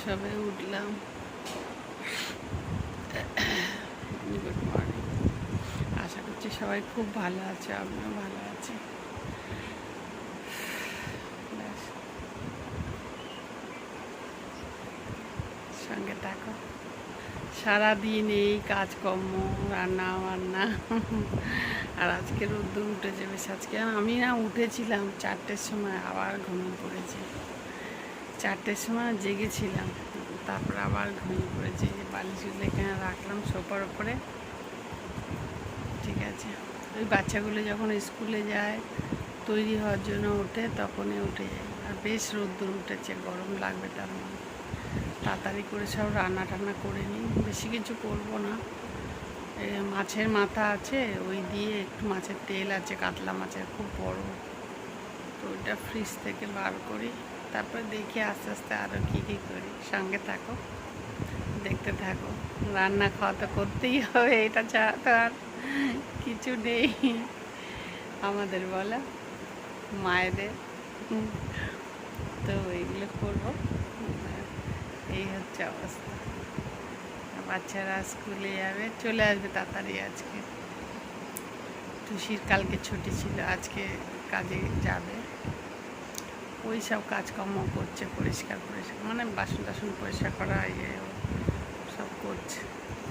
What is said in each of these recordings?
সবে উঠলাম। Good morning আশা করছি সবাই খুব ভালো আছে, আমিও ভালো আছি। সঙ্গে থাকো। সারাদিন এই কাজকর্ম, রান্না বান্না। আর আজকে রোদ্দুর উঠেছে, বেশ আজকে আমি না উঠেছিলাম চারটের সময়, আবার ঘুমিয়ে পড়েছি। চারটের সময় জেগেছিলাম। তারপর আবার ঘুমিয়ে পড়েছি যে বালিশগুলো এখানে রাখলাম সোফার ওপরে ঠিক আছে। ওই বাচ্চাগুলো যখন স্কুলে যায়, তৈরি হওয়ার জন্য ওঠে, তখনই উঠে যায়। আর বেশ রোদ্দুর উঠেছে, গরম লাগবে তার মানে তাড়াতাড়ি করে সব রান্না টান্না করে নিই। বেশি কিছু করব না। মাছের মাথা আছে, ওই দিয়ে একটু মাছের তেল আছে, কাতলা মাছের, খুব বড়। তো ওইটা ফ্রিজ থেকে বার করি। তারপর দেখি আস্তে আস্তে আরও কী কী করি। সঙ্গে থাকো, দেখতে থাকো। রান্না খাওয়া তো করতেই হবে, এটা ছাড়া তো আর কিছু নেই। আমাদের বলা, মায়েদের। তো এইগুলো করব। এই হচ্ছে অবস্থা। বাচ্চারা স্কুলে যাবে, চলে আসবে তাড়াতাড়ি আজকে। টুসির কালকে ছুটি ছিল, আজকে কাজে যাবে। ওই সব কাজকর্ম করছে, পরিষ্কার পরিষ্কার মানে বাসন টাসন পরিষ্কার করা ইয়ে সব করছে।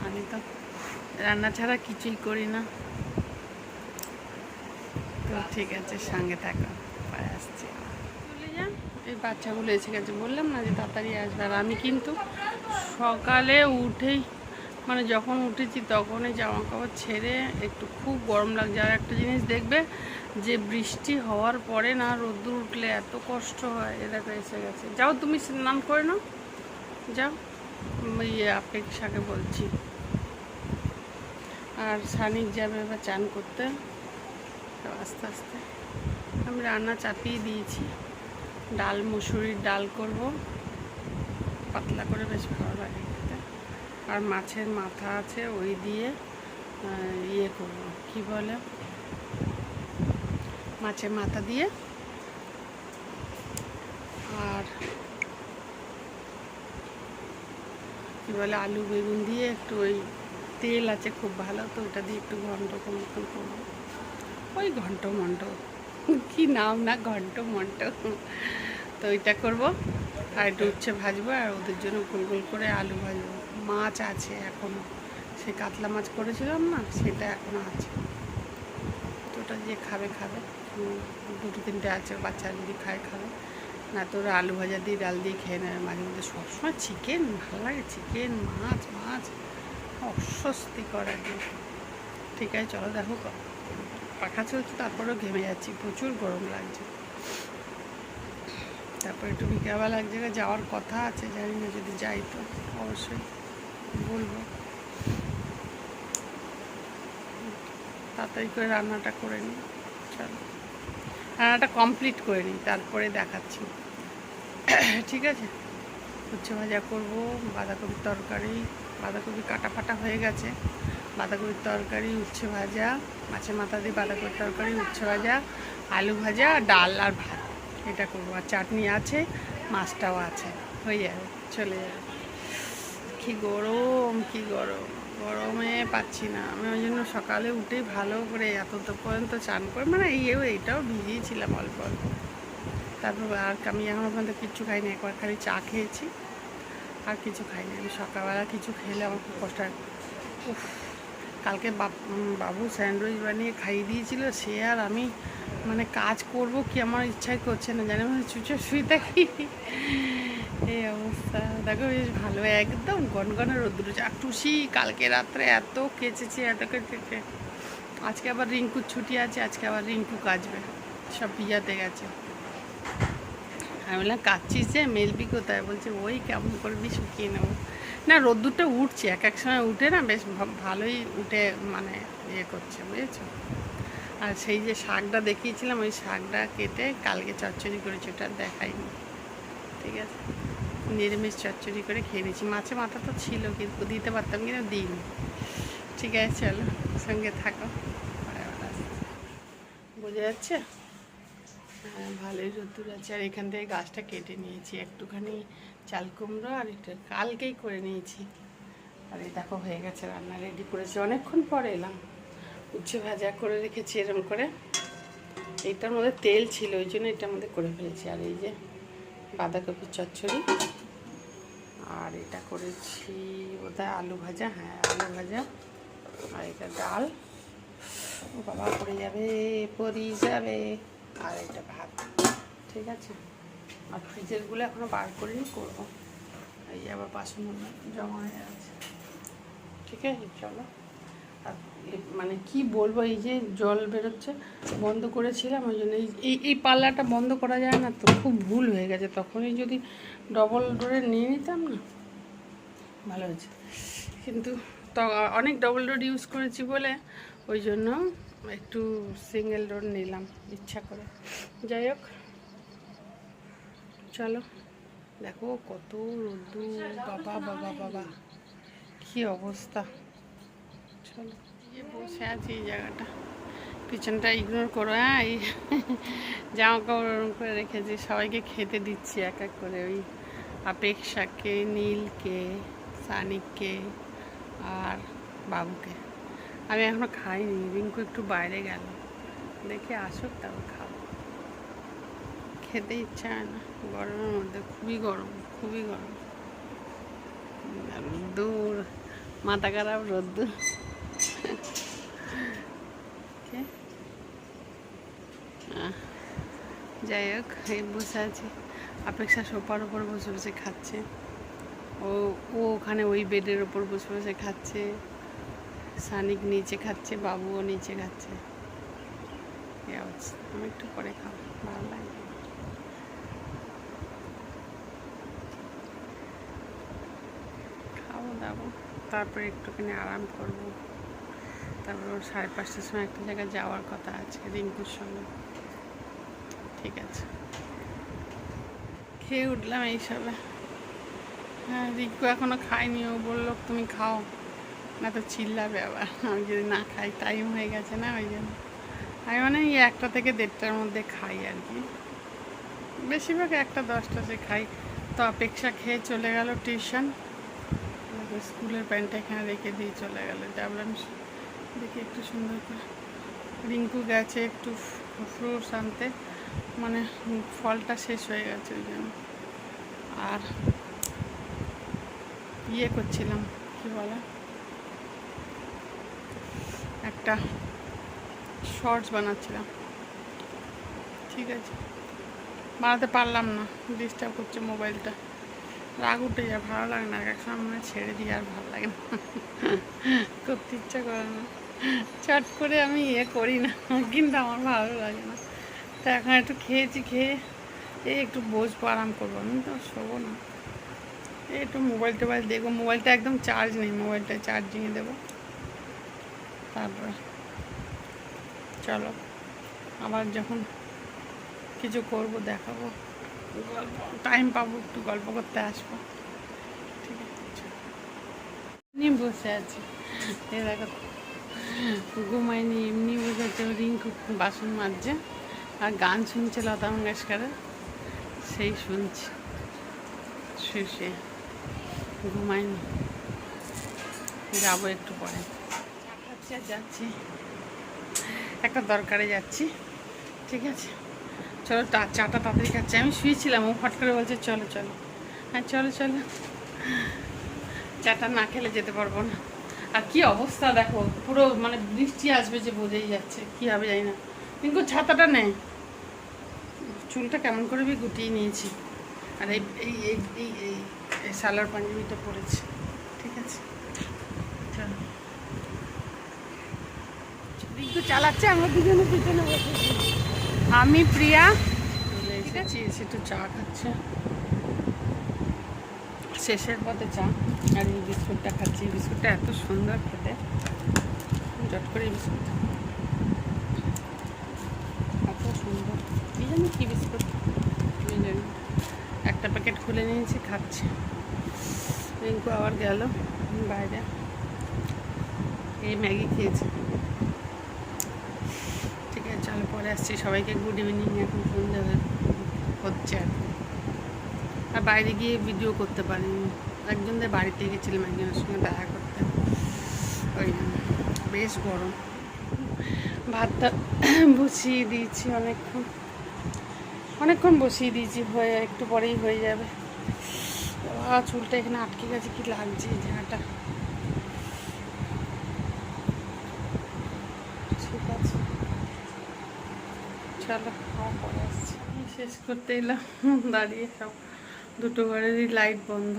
আমি তো রান্না ছাড়া কিছুই করি না। তো ঠিক আছে, সঙ্গে থাকো, পরে আসছি। চলে যান এই বাচ্চাগুলো এসে গেছে, বললাম না যে তাড়াতাড়ি আসবে। আর আমি কিন্তু সকালে উঠেই মানে যখন উঠেছি তখনই জামা কাপড় ছেড়ে একটু খুব গরম লাগছে। আর একটা জিনিস দেখবে, যে বৃষ্টি হওয়ার পরে না রোদ্দুর উঠলে এত কষ্ট হয়। এ দেখো, এসে গেছে। যাও, তুমি স্নান করে নাও। যাও ইয়ে অপেক্ষাকে বলছি। আর সানিক যাবে এবার চান করতে। আস্তে আস্তে। আমি রান্না চাপিয়ে দিয়েছি। ডাল, মুসুরির ডাল করব। পাতলা করে বেশ ভালো লাগে। আর মাছের মাথা আছে ওই দিয়ে ইয়ে করব। কি বলে? মাছের মাথা দিয়ে। আর কি বলে, আলু বেগুন দিয়ে একটু ওই তেল আছে খুব ভালো, তো ওটা দিয়ে একটু ঘন্ট মতন করব। ওই ঘন্ট মন্ট। কি নাম না ঘন্ট মন্ট। তো ওইটা করব। আর একটু উচ্ছে ভাজবো, আর ওদের জন্য গোল গোল করে আলু ভাজবো। মাছ আছে এখনও সে কাতলা মাছ করেছিলাম না, সেটা এখনও আছে। ওটা যে খাবে খাবে। দুটো তিনটে আছে, বাচ্চা যদি খায়, খাবে। না তো ওরা আলু ভাজা দিয়ে ডাল দিয়ে খেয়ে নেবে মাঝে মধ্যে। সবসময় চিকেন ভালো লাগে চিকেন মাছ মাছ। অস্বস্তি করা ঠিক আছে, চলো দেখো। পাখা চলছে তারপরেও ঘেমে যাচ্ছি। প্রচুর গরম লাগছে। তারপর একটু বিকালবেলা এক জায়গায় যাওয়ার কথা আছে, জানি না যদি যাই তো। অবশ্যই। বলব। তাড়াতাড়ি করে রান্নাটা করে নিই, চলো। রান্নাটা কমপ্লিট করে নিই, তারপরে দেখাচ্ছি। ঠিক আছে? উচ্ছে ভাজা করব, বাঁধাকপির তরকারি, বাঁধাকপি কাটা ফাটা হয়ে গেছে। বাঁধাকপির তরকারি, উচ্ছে ভাজা, মাছের মাথা দিয়ে বাঁধাকপির তরকারি, উচ্ছে ভাজা, আলু ভাজা, ডাল আর ভাত। এটা করব। আর চাটনি আছে, মাছটাও আছে। হয়ে যাবে, চলে যাবে। কি গরম কি গরম। গরমে পাচ্ছি না। আমি ওই জন্য সকালে উঠেই ভালো করে এত তো পর্যন্ত চান করে মানে এইও এইটাও ভিজিয়েছিলাম অল্প অল্প। তারপর আর আমি এখনও পর্যন্ত কিচ্ছু খাইনি, একবার খালি চা খেয়েছি। আর কিছু খাইনি। আমি সকালবেলা কিছু খেলে আমার খুব কষ্ট হয়। উফ, কালকে বাবু স্যান্ডউইচ বানিয়ে খাইয়ে দিয়েছিল, সে আর আমি মানে কাজ করব কি আমার ইচ্ছাই করছে না, জানি মানে চুচে শুয়ে থাকি এই অবস্থা। দেখো, বেশ ভালো, একদম গনগনে রোদ্দুর। আর টুসি, কালকে রাত্রে এত কেচেছে এত কেচেছে। আজকে আবার রিঙ্কুর ছুটি আছে, আজকে আবার রিঙ্কু কাচবে। সব পিজাতে গেছে। আমি বললাম কাচ্ছিস যে, মেলবি কোথায়? বলছে, ওই কেমন করবি শুকিয়ে নেব। না, রোদ্দুরটা উঠছে, এক এক সময় উঠে না, বেশ ভালোই উঠে মানে ইয়ে করছে, বুঝেছ? আর সেই যে শাকটা দেখিয়েছিলাম, ওই শাকটা কেটে কালকে চচ্চড়ি করেছি, ওটা দেখাইনি। ঠিক আছে নিরামিষ চচ্চড়ি করে খেয়ে নিয়েছি। মাছে মাথা তো ছিল কিন্তু দিতে পারতাম কিন্তু দিইনি। ঠিক আছে, চলো সঙ্গে থাকো। বোঝা যাচ্ছে? হ্যাঁ ভালোই রোদ্দুর আছে। আর এখান থেকে গাছটা কেটে নিয়েছি। একটুখানি চাল কুমড়ো আর এটা কালকেই করে নিয়েছি। আর এই দেখো হয়ে গেছে রান্না রেডি করেছি। অনেকক্ষণ পরে এলাম। উচ্ছে ভাজা করে রেখেছি এরকম করে। এইটার মধ্যে তেল ছিল, ওই জন্য এটার মধ্যে করে ফেলেছি। আর এই যে বাঁধাকপির চচ্চড়ি। আর এটা করেছি বোধহয় আলু ভাজা হ্যাঁ আলু ভাজা। আর এটা ডাল। বাবা, পড়ে যাবে পরি যাবে। আর এটা ভাত, ঠিক আছে? আর ফ্রিজেরগুলো এখনও বার করিনি, করব। এই আবার বাসন জমা হয়ে আছে ঠিক আছে, চলো। মানে কি বলব, এই যে জল বেরোচ্ছে, বন্ধ করেছিলাম, ওই জন্য এই- এই পাল্লাটা বন্ধ করা যায় না তো, খুব ভুল হয়ে গেছে। তখনই যদি ডবল ডোরে নিয়ে নিতাম না, ভালো হয়েছে। কিন্তু তো, অনেক ডবল ডোর ইউজ করেছি বলে, ওই জন্য একটু সিঙ্গেল ডোর নিলাম, ইচ্ছা করে। যাই হোক, চলো। দেখো কত রোদ্দুর, বাবা বাবা বাবা, কি অবস্থা। বসে আছি এই জায়গাটা। পিছনটা ইগনোর করো হ্যাঁ এই জামা কাপড় ওরম করে রেখেছি, সবাইকে খেতে দিচ্ছি এক এক করে ওই আপেক্ষাকে, নীলকে, সানিককে আর বাবুকে। আমি এখনও খাইনি, রিঙ্কু একটু বাইরে গেল। দেখে আসুক তারপর খাব। খেতে ইচ্ছা হয় না, গরমের মধ্যে খুবই গরম খুবই গরম। রোদ্দুর মাথা খারাপ রোদ্দুর কে? আহ, যাই হোক, এই বসে আছি। অপেক্ষা সোফার ওপর বসে বসে খাচ্ছে। ও ও ওখানে ওই বেডের ওপর বসে বসে খাচ্ছে। সানিক নিচে খাচ্ছে, বাবুও নিচে খাচ্ছে। আমি একটু পরে খাব, ভালো লাগে। খাব, দাবো। তারপরে একটুখানি আরাম করব। তারপর ওর সাড়ে পাঁচটার সময় একটা জায়গায় যাওয়ার কথা আছে, রিঙ্কুর সঙ্গে। ঠিক আছে। খেয়ে উঠলাম এইসবে। হ্যাঁ রিকু এখনও খায়নি, ও বলল, তুমি খাও। না তো চিল্লাবে আবার। আমি যদি না খাই টাইম হয়ে গেছে না ওই জন্য। আমি মানে এই একটা থেকে দেড়টার মধ্যে খাই আর কি। বেশিরভাগ একটা, দশটা সে খাই। তো অপেক্ষা খেয়ে চলে গেল টিউশন। স্কুলের প্যান্টটা এখানে রেখে দিয়ে চলে গেল। যাবলাম দেখি একটু সুন্দর করে। রিঙ্কু গেছে একটু ফ্রুটস আনতে। মানে ফলটা শেষ হয়ে গেছে ওই জন্য। আর ইয়ে করছিলাম, কি বলে? একটা শর্টস বানাচ্ছিলাম। ঠিক আছে। বানাতে পারলাম না ডিস্টার্ব করছে মোবাইলটা। রাগ উঠে যায়, ভালো লাগে না। সময় ছেড়ে দিয়ে আর ভালো লাগে না। করতে ইচ্ছা করে না। চট করে আমি ইয়ে করি না, কিন্তু আমার ভালো লাগে না। তো এখন একটু খেয়েছি, খেয়ে এই একটু বসবো আরাম করব। আমি তো শোবো না। এই একটু মোবাইল টোবাইল দেখব। মোবাইলটা একদম চার্জ নেই। মোবাইলটা চার্জিংয়ে দেবো। তারপরে চলো। আবার যখন কিছু করব, দেখাবো। গল্প টাইম পাবো, একটু গল্প করতে আসব। ঠিক আছে। এমনি বসে আছি। এ দেখো, ঘুমাইনি, এমনি বসে আছে। রিঙ্কু বাসন মাজছে। আর গান শুনছে লতা মঙ্গেশকরের, সেই শুনছি। শুয়ে ঘুমাইনি। যাব একটু পরে। আর যাচ্ছি। একটা দরকারে যাচ্ছি, ঠিক আছে? চলো চাটা তাড়াতাড়ি খাচ্ছি। আমি শুয়েছিলাম, ও ফট করে বলছে, চলো চলো। হ্যাঁ চলো চলো। চাটা না খেলে যেতে পারব না। আর কি অবস্থা দেখো, পুরো মানে বৃষ্টি আসবে যে বোঝাই যাচ্ছে, কি হবে জানি না। কিন্তু ছাতাটা নেই চুলটা কেমন করে বি গুটিয়ে নিয়েছি। আর এই এই এই এই সালোয়ার পাঞ্জাবিটা পরেছি। ঠিক আছে? চলো। চালাচ্ছে আমরা দুজনে পিছনে বসেছি আমি প্রিয়া। ঠিক আছে। এসে একটু চা খাচ্ছে। শেষের পথে চা আর এই বিস্কুটটা খাচ্ছি। বিস্কুটটা এত সুন্দর খেতে। জট করে এই বিস্কুট এত সুন্দর কি কী বিস্কুট একটা প্যাকেট খুলে নিয়েছি, খাচ্ছি। রিঙ্কু আবার গেল, বাইরে। এই ম্যাগি খেয়েছি। ঠিক আছে, চলো পরে আসছি। সবাইকে গুড ইভিনিং এখন সন্ধ্যা হচ্ছে কি। আর বাইরে গিয়ে ভিডিও করতে পারিনি। একজনদের বাড়িতে গেছিলাম, একজনের সঙ্গে দেখা করতে। ওই বেশ গরম। ভাতটা বসিয়ে দিয়েছি অনেকক্ষণ। অনেকক্ষণ বসিয়ে দিয়েছি, হয়ে একটু পরেই হয়ে যাবে। চুলটা এখানে আটকে গেছে, কি লাগছে জায়গাটা। ঠিক আছে। চলো, খাওয়া পরে আসছি। শেষ করতে এলাম, দাঁড়িয়ে সব। দুটো ঘরেরই লাইট বন্ধ,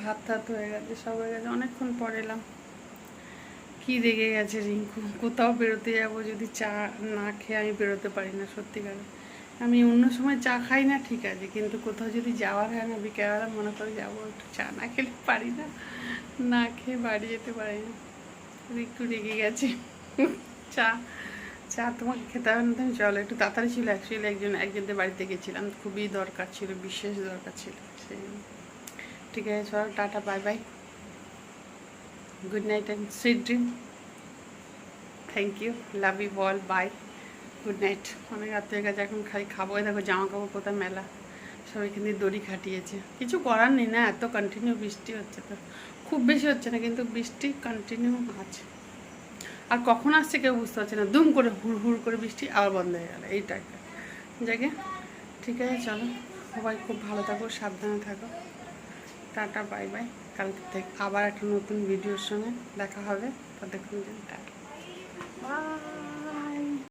ভাত টাত হয়ে গেছে, সব হয়ে গেছে। অনেকক্ষণ পর এলাম। কি রেগে গেছে রিঙ্কু? কোথাও বেরোতে যাব যদি চা না খেয়ে আমি বেরোতে পারি না, সত্যিকারে। আমি অন্য সময় চা খাই না, ঠিক আছে, কিন্তু কোথাও যদি যাওয়ার হয় না বিকেলবেলা মনে করে যাব, একটু চা না খেলে পারি না না খেয়ে বাড়ি যেতে পারি না। একটু রেগে গেছে। চা চা তোমাকে খেতে হবে না, তুমি চলো, একটু তাড়াতাড়ি ছিল অ্যাকচুয়ালি একজন, একজনদের বাড়িতে গেছিলাম, খুবই দরকার ছিল, বিশেষ দরকার ছিল সেই ঠিক আছে, চলো, tata bye bye good night and sweet dream thank you love you ball bye good night অনেক রাত্রে গেছে, এখন খাই, খাব। দেখো জামা কাপড় কোথায় মেলা। সব এখান দড়ি খাটিয়েছে। কিছু করার নেই না, এত কন্টিনিউ বৃষ্টি হচ্ছে তো। খুব বেশি হচ্ছে না, কিন্তু বৃষ্টি কন্টিনিউ আছে। আর কখন আসছে কেউ বুঝতে পারছে না। দুম করে, হুড় হুড় করে বৃষ্টি আবার বন্ধ হয়ে গেল। এই টাইপের জায়গা ঠিক আছে, চলো। সবাই খুব ভালো থাকো, সাবধানে থাকো। Tata, bye bye. কালকে থেকে আবার একটা নতুন ভিডিওর সঙ্গে দেখা হবে। ততক্ষণ টাটা।